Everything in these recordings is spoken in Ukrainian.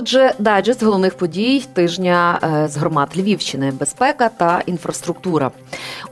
Отже, дайджест головних подій тижня е, з громад Львівщини, безпека та інфраструктура.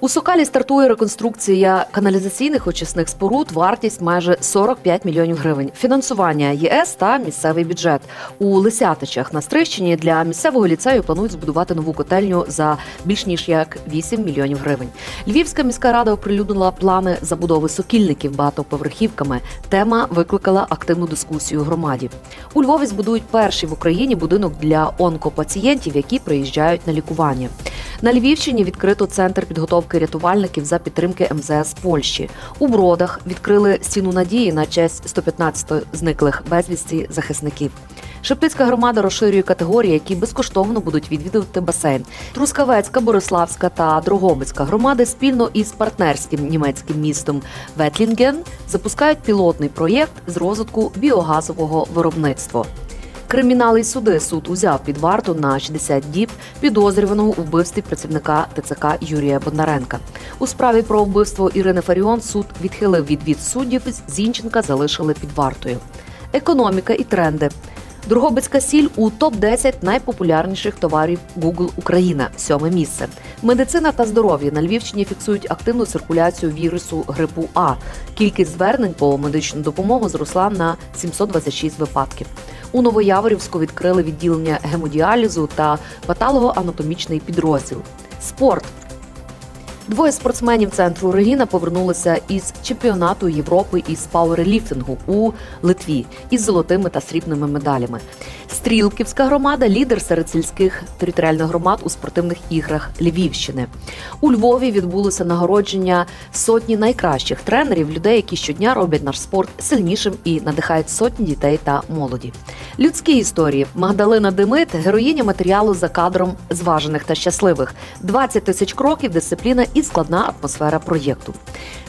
У Сокалі стартує реконструкція каналізаційних очисних споруд. Вартість майже 45 мільйонів гривень. Фінансування ЄС та місцевий бюджет. У Лисятичах на Стрищині для місцевого ліцею планують збудувати нову котельню за більш ніж як 8 мільйонів гривень. Львівська міська рада оприлюднила плани забудови сокільників багатоповерхівками. Тема викликала активну дискусію громаді. У Львові збудують перший в Україні будинок для онкопацієнтів, які приїжджають на лікування. На Львівщині відкрито центр підготовки рятувальників за підтримки МЗС Польщі. У Бродах відкрили стіну надії на честь 115 зниклих безвісті захисників. Шептицька громада розширює категорії, які безкоштовно будуть відвідувати басейн. Трускавецька, Бориславська та Дрогобицька громади спільно із партнерським німецьким містом Ветлінген запускають пілотний проєкт з розвитку біогазового виробництва. Кримінали й суди суд узяв під варту на 60 діб підозрюваного у вбивстві працівника ТЦК Юрія Бондаренка. У справі про вбивство Ірини Фаріон суд відхилив відвід суддів. Зінченка залишили під вартою. Економіка і тренди. Другобицька сіль у топ 10 найпопулярніших товарів Google Україна. Сьоме місце. Медицина та здоров'я на Львівщині фіксують активну циркуляцію вірусу грипу А. Кількість звернень по медичну допомогу зросла на 726 випадків. У Новояворівську відкрили відділення гемодіалізу та патологоанатомічний підрозділ. Спорт. Двоє спортсменів центру Регіна повернулися із чемпіонату Європи із пауерліфтингу у Литві із золотими та срібними медалями. Стрілківська громада лідер серед сільських територіальних громад у спортивних іграх Львівщини. У Львові відбулося нагородження сотні найкращих тренерів, людей, які щодня роблять наш спорт сильнішим і надихають сотні дітей та молоді. Людські історії Магдалина Демит, героїня матеріалу за кадром зважених та щасливих. 20 тисяч кроків, дисципліна і складна атмосфера проєкту.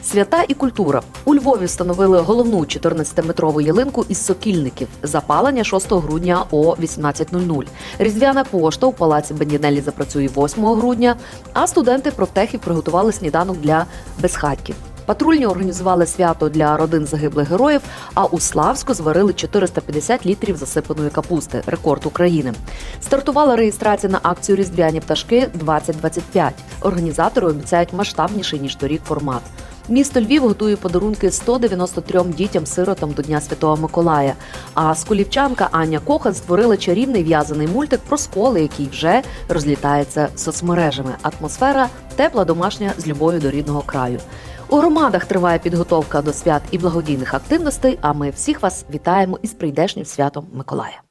Свята і культура у Львові встановили головну 14-метрову ялинку із сокільників. Запалення 6 грудня о 18.00. Різдвяна пошта у палаці Бендінелі запрацює 8 грудня. А студенти профтехів приготували сніданок для безхатьків. Патрульні організували свято для родин загиблих героїв. А у Славську зварили 450 літрів засипаної капусти. Рекорд України. Стартувала реєстрація на акцію Різдвяні пташки 2025. Організатори обіцяють масштабніший ніж торік формат. Місто Львів готує подарунки 193 дітям-сиротам до Дня Святого Миколая. А скулівчанка Аня Кохан створила чарівний в'язаний мультик про сколи, який вже розлітається соцмережами. Атмосфера тепла домашня з любов'ю до рідного краю. У громадах триває підготовка до свят і благодійних активностей. А ми всіх вас вітаємо із прийдешнім святом Миколая.